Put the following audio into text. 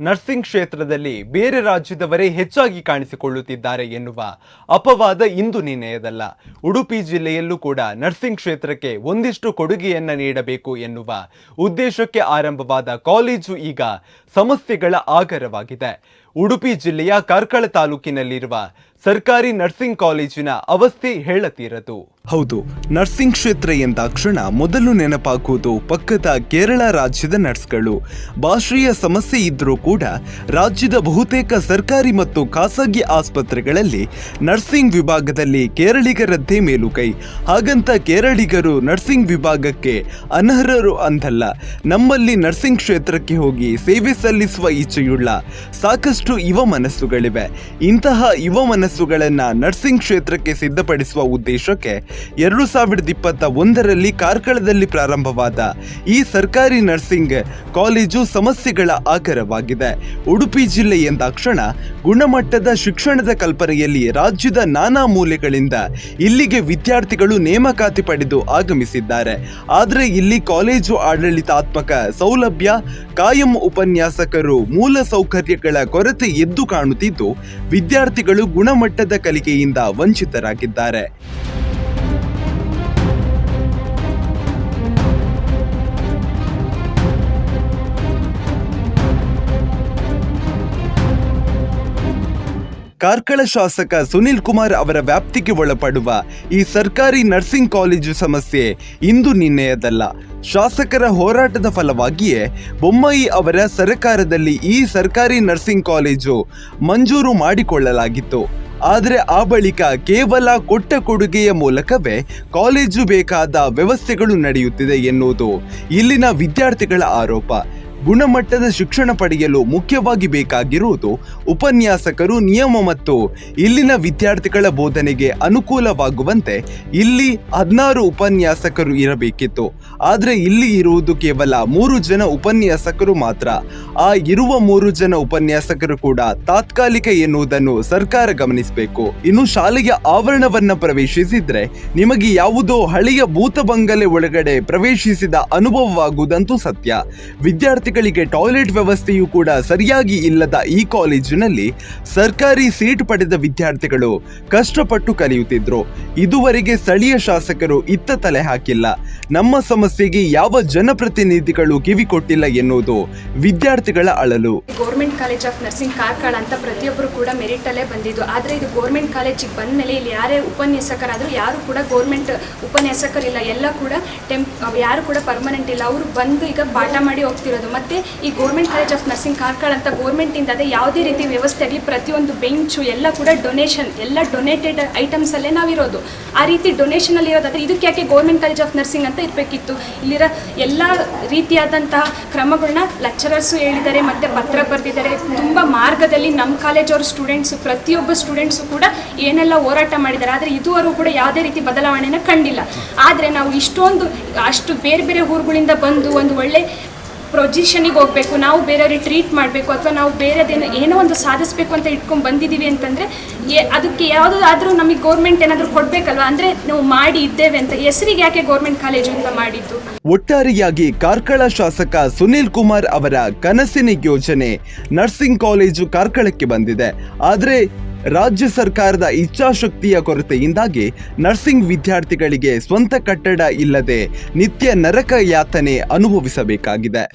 Nursing ಕ್ಷೇತ್ರದಲ್ಲಿ ಬೇರೆ ರಾಜ್ಯದವರೇ ಹೆಚ್ಚಾಗಿ ಕಾಣಿಸಿಕೊಳ್ಳುತ್ತಿದ್ದಾರೆ ಎನ್ನುವ ಅಪವಾದ ಇಂದು ನಿರ್ಣಯದಲ್ಲ ಉಡುಪಿ ಜಿಲ್ಲೆಯಲ್ಲೂ ಕೂಡ ನರ್ಸಿಂಗ್ ಕ್ಷೇತ್ರಕ್ಕೆ ಒಂದಿಷ್ಟು ಕೊಡುಗೆಯನ್ನು ನೀಡಬೇಕು ಎನ್ನುವ ಉದ್ದೇಶಕ್ಕೆ ಆರಂಭವಾದ ಕಾಲೇಜು ಈಗ ಸಮಸ್ಯೆಗಳ ಆಗರವಾಗಿದೆ. ಉಡುಪಿ ಜಿಲ್ಲೆಯ ಕಾರ್ಕಳ ತಾಲೂಕಿನಲ್ಲಿರುವ ಸರ್ಕಾರಿ ನರ್ಸಿಂಗ್ ಕಾಲೇಜಿನ ಅವಸ್ಥೆ ಹೇಳತೀರದು. ಹೌದು, ನರ್ಸಿಂಗ್ ಕ್ಷೇತ್ರ ಎಂದಾಕ್ಷಣ ಮೊದಲು ನೆನಪಾಗುವುದು ಪಕ್ಕದ ಕೇರಳ ರಾಜ್ಯದ ನರ್ಸ್ಗಳು. ಭಾಷೆಯ ಸಮಸ್ಯೆ ಇದ್ದರೂ ಕೂಡ ರಾಜ್ಯದ ಬಹುತೇಕ ಸರ್ಕಾರಿ ಮತ್ತು ಖಾಸಗಿ ಆಸ್ಪತ್ರೆಗಳಲ್ಲಿ ನರ್ಸಿಂಗ್ ವಿಭಾಗದಲ್ಲಿ ಕೇರಳಿಗರದ್ದೇ ಮೇಲುಕೈ ಹಾಗಂತ ಕೇರಳಿಗರು ನರ್ಸಿಂಗ್ ವಿಭಾಗಕ್ಕೆ ಅನರ್ಹರು ಅಂತಲ್ಲ ನಮ್ಮಲ್ಲಿ ನರ್ಸಿಂಗ್ ಕ್ಷೇತ್ರಕ್ಕೆ ಹೋಗಿ ಸೇವೆ ಸಲ್ಲಿಸುವ ಇಚ್ಛೆಯುಳ್ಳ ಸಾಕಷ್ಟು ಯುವ ಮನಸ್ಸುಗಳಿವೆ. ಇಂತಹ ಯುವ ಮನಸ್ಸುಗಳನ್ನು ನರ್ಸಿಂಗ್ ಕ್ಷೇತ್ರಕ್ಕೆ ಸಿದ್ಧಪಡಿಸುವ ಉದ್ದೇಶಕ್ಕೆ ಎರಡು ಸಾವಿರದ ಇಪ್ಪತ್ತ ಒಂದರಲ್ಲಿ ಕಾರ್ಕಳದಲ್ಲಿ ಪ್ರಾರಂಭವಾದ ಈ ಸರ್ಕಾರಿ ನರ್ಸಿಂಗ್ ಕಾಲೇಜು ಸಮಸ್ಯೆಗಳ ಆಕರವಾಗಿದೆ. ಉಡುಪಿ ಜಿಲ್ಲೆ ಎಂದಾಕ್ಷಣ ಗುಣಮಟ್ಟದ ಶಿಕ್ಷಣದ ಕಲ್ಪನೆಯಲ್ಲಿ ರಾಜ್ಯದ ನಾನಾ ಮೂಲೆಗಳಿಂದ ಇಲ್ಲಿಗೆ ವಿದ್ಯಾರ್ಥಿಗಳು ನೇಮಕಾತಿ ಪಡೆದು ಆಗಮಿಸಿದ್ದಾರೆ. ಆದರೆ ಇಲ್ಲಿ ಕಾಲೇಜು ಆಡಳಿತಾತ್ಮಕ ಸೌಲಭ್ಯ, ಕಾಯಂ ಉಪನ್ಯಾಸಕರು, ಮೂಲ ಸೌಕರ್ಯಗಳ ಕೊರತೆ ಎದ್ದು ಕಾಣುತ್ತಿದ್ದು, ವಿದ್ಯಾರ್ಥಿಗಳು ಗುಣಮಟ್ಟದ ಕಲಿಕೆಯಿಂದ ವಂಚಿತರಾಗಿದ್ದಾರೆ. ಕಾರ್ಕಳ ಶಾಸಕ ಸುನಿಲ್ ಕುಮಾರ್ ಅವರ ವ್ಯಾಪ್ತಿಗೆ ಒಳಪಡುವ ಈ ಸರ್ಕಾರಿ ನರ್ಸಿಂಗ್ ಕಾಲೇಜು ಸಮಸ್ಯೆ ಇಂದು ನಿನ್ನೆಯದಲ್ಲ. ಶಾಸಕರ ಹೋರಾಟದ ಫಲವಾಗಿಯೇ ಬೊಮ್ಮಾಯಿ ಅವರ ಸರ್ಕಾರದಲ್ಲಿ ಈ ಸರ್ಕಾರಿ ನರ್ಸಿಂಗ್ ಕಾಲೇಜು ಮಂಜೂರು ಮಾಡಿಕೊಳ್ಳಲಾಗಿತ್ತು. ಆದರೆ ಆ ಬಳಿಕ ಕೇವಲ ಕೊಟ್ಟ ಕೊಡುಗೆಯ ಮೂಲಕವೇ ಕಾಲೇಜು ಬೇಕಾದ ವ್ಯವಸ್ಥೆಗಳು ನಡೆಯುತ್ತಿದೆ ಎನ್ನುವುದು ಇಲ್ಲಿನ ವಿದ್ಯಾರ್ಥಿಗಳ ಆರೋಪ. ಗುಣಮಟ್ಟದ ಶಿಕ್ಷಣ ಪಡೆಯಲು ಮುಖ್ಯವಾಗಿ ಬೇಕಾಗಿರುವುದು ಉಪನ್ಯಾಸಕರು, ನಿಯಮ ಮತ್ತು ಇಲ್ಲಿನ ವಿದ್ಯಾರ್ಥಿಗಳ ಬೋಧನೆಗೆ ಅನುಕೂಲವಾಗುವಂತೆ ಇಲ್ಲಿ ಹದಿನಾರು ಉಪನ್ಯಾಸಕರು ಇರಬೇಕಿತ್ತು. ಆದರೆ ಇಲ್ಲಿ ಇರುವುದು ಕೇವಲ ಮೂರು ಜನ ಉಪನ್ಯಾಸಕರು ಮಾತ್ರ. ಆ ಇರುವ ಮೂರು ಜನ ಉಪನ್ಯಾಸಕರು ಕೂಡ ತಾತ್ಕಾಲಿಕ ಎನ್ನುವುದನ್ನು ಸರ್ಕಾರ ಗಮನಿಸಬೇಕು. ಇನ್ನು ಶಾಲೆಯ ಆವರಣವನ್ನು ಪ್ರವೇಶಿಸಿದ್ರೆ ನಿಮಗೆ ಯಾವುದೋ ಹಳೆಯ ಭೂತ ಬಂಗಲೆ ಒಳಗಡೆ ಪ್ರವೇಶಿಸಿದ ಅನುಭವವಾಗುವುದಂತೂ ಸತ್ಯ. ವಿದ್ಯಾರ್ಥಿಗಳಿಗೆ ಟಾಯ್ಲೆಟ್ ವ್ಯವಸ್ಥೆಯೂ ಕೂಡ ಸರಿಯಾಗಿ ಇಲ್ಲದ ಈ ಕಾಲೇಜಿನಲ್ಲಿ ಸರ್ಕಾರಿ ಸೀಟ್ ಪಡೆದ ವಿದ್ಯಾರ್ಥಿಗಳು ಕಷ್ಟಪಟ್ಟು ಕಲಿಯುತ್ತಿದ್ರು. ಇದುವರೆಗೆ ಸ್ಥಳೀಯ ಶಾಸಕರು ಇತ್ತ ತಲೆ ಹಾಕಿಲ್ಲ. ನಮ್ಮ ಸಮಸ್ಯೆಗೆ ಯಾವ ಜನಪ್ರತಿನಿಧಿಗಳು ಕಿವಿ ಕೊಟ್ಟಿಲ್ಲ ಎನ್ನುವುದು ವಿದ್ಯಾರ್ಥಿಗಳ ಅಳಲು. Government college of nursing Karkala ಅಂತ ಪ್ರತಿಯೊಬ್ಬರು ಕೂಡ ಮೆರಿಟ್ ಅಲ್ಲೇ ಬಂದಿದ್ದು. ಆದ್ರೆ ಇದು ಗೌರ್ಮೆಂಟ್ ಕಾಲೇಜಿಗೆ ಬಂದ ಮೇಲೆ ಇಲ್ಲಿ ಯಾರೇ ಉಪನ್ಯಾಸಕರಾದರೂ ಯಾರು ಕೂಡ ಗೌರ್ಮೆಂಟ್ ಉಪನ್ಯಾಸಕರಿಲ್ಲ. ಎಲ್ಲ ಕೂಡ ಯಾರು ಕೂಡ ಪರ್ಮನೆಂಟ್ ಇಲ್ಲ. ಅವರು ಬಂದು ಈಗ ಪಾಠ ಮಾಡಿ ಹೋಗ್ತಿರೋದು. ಮತ್ತು ಈ government college of nursing Karkala ಅಂತ ಗೌರ್ಮೆಂಟಿಂದ ಅದೇ ಯಾವುದೇ ರೀತಿ ವ್ಯವಸ್ಥೆ ಆಗಲಿ, ಪ್ರತಿಯೊಂದು ಬೆಂಚು ಎಲ್ಲ ಕೂಡ ಡೊನೇಷನ್ ಎಲ್ಲ ಡೊನೇಟೆಡ್ ಐಟಮ್ಸಲ್ಲೇ ನಾವಿರೋದು. ಆ ರೀತಿ ಡೊನೇಷನಲ್ಲಿ ಇರೋದಾದರೆ ಇದಕ್ಕೆ ಯಾಕೆ ಗೋರ್ಮೆಂಟ್ ಕಾಲೇಜ್ ಆಫ್ ನರ್ಸಿಂಗ್ ಅಂತ ಇರಬೇಕಿತ್ತು? ಇಲ್ಲಿರೋ ಎಲ್ಲ ರೀತಿಯಾದಂತಹ ಕ್ರಮಗಳನ್ನ ಲೆಕ್ಚರರ್ಸು ಹೇಳಿದ್ದಾರೆ, ಮತ್ತು ಪತ್ರ ಬರೆದಿದ್ದಾರೆ. ತುಂಬ ಮಾರ್ಗದಲ್ಲಿ ನಮ್ಮ ಕಾಲೇಜ್ ಅವ್ರ ಸ್ಟೂಡೆಂಟ್ಸು ಪ್ರತಿಯೊಬ್ಬ ಸ್ಟೂಡೆಂಟ್ಸು ಕೂಡ ಏನೆಲ್ಲ ಹೋರಾಟ ಮಾಡಿದ್ದಾರೆ. ಆದರೆ ಇದುವರೆಗೂ ಕೂಡ ಯಾವುದೇ ರೀತಿ ಬದಲಾವಣೆನ ಕಂಡಿಲ್ಲ. ಆದರೆ ನಾವು ಇಷ್ಟೊಂದು, ಅಷ್ಟು ಬೇರೆ ಬೇರೆ ಊರುಗಳಿಂದ ಬಂದು ಒಂದು ಒಳ್ಳೆ ಪ್ರೊಸಿಷನಿಗೆ ಹೋಗಬೇಕು, ನಾವು ಬೇರೆಯವ್ರಿಗೆ ಟ್ರೀಟ್ ಮಾಡಬೇಕು ಅಥವಾ ನಾವು ಬೇರೆದೇನೋ ಏನೋ ಒಂದು ಸಾಧಿಸಬೇಕು ಅಂತ ಇಟ್ಕೊಂಡು ಬಂದಿದ್ದೀವಿ ಅಂತಂದರೆ ಏ ಅದಕ್ಕೆ ಯಾವುದಾದ್ರೂ ನಮಗೆ ಗೌರ್ಮೆಂಟ್ ಏನಾದರೂ ಕೊಡಬೇಕಲ್ವ? ಅಂದರೆ ನಾವು ಮಾಡಿ ಇದ್ದೇವೆ ಅಂತ, ಹೆಸರಿಗೆ ಯಾಕೆ ಗೌರ್ಮೆಂಟ್ ಕಾಲೇಜು ಅಂತ ಮಾಡಿದ್ದು? ಒಟ್ಟಾರೆಯಾಗಿ ಕಾರ್ಕಳ ಶಾಸಕ ಸುನೀಲ್ ಕುಮಾರ್ ಅವರ ಕನಸಿನ ಯೋಜನೆ ನರ್ಸಿಂಗ್ ಕಾಲೇಜು ಕಾರ್ಕಳಕ್ಕೆ ಬಂದಿದೆ. ಆದರೆ ರಾಜ್ಯ ಸರ್ಕಾರದ ಇಚ್ಛಾಶಕ್ತಿಯ ಕೊರತೆಯಿಂದಾಗಿ ನರ್ಸಿಂಗ್ ವಿದ್ಯಾರ್ಥಿಗಳಿಗೆ ಸ್ವಂತ ಕಟ್ಟಡ ಇಲ್ಲದೆ ನಿತ್ಯ ನರಕ ಯಾತನೆ ಅನುಭವಿಸಬೇಕಾಗಿದೆ.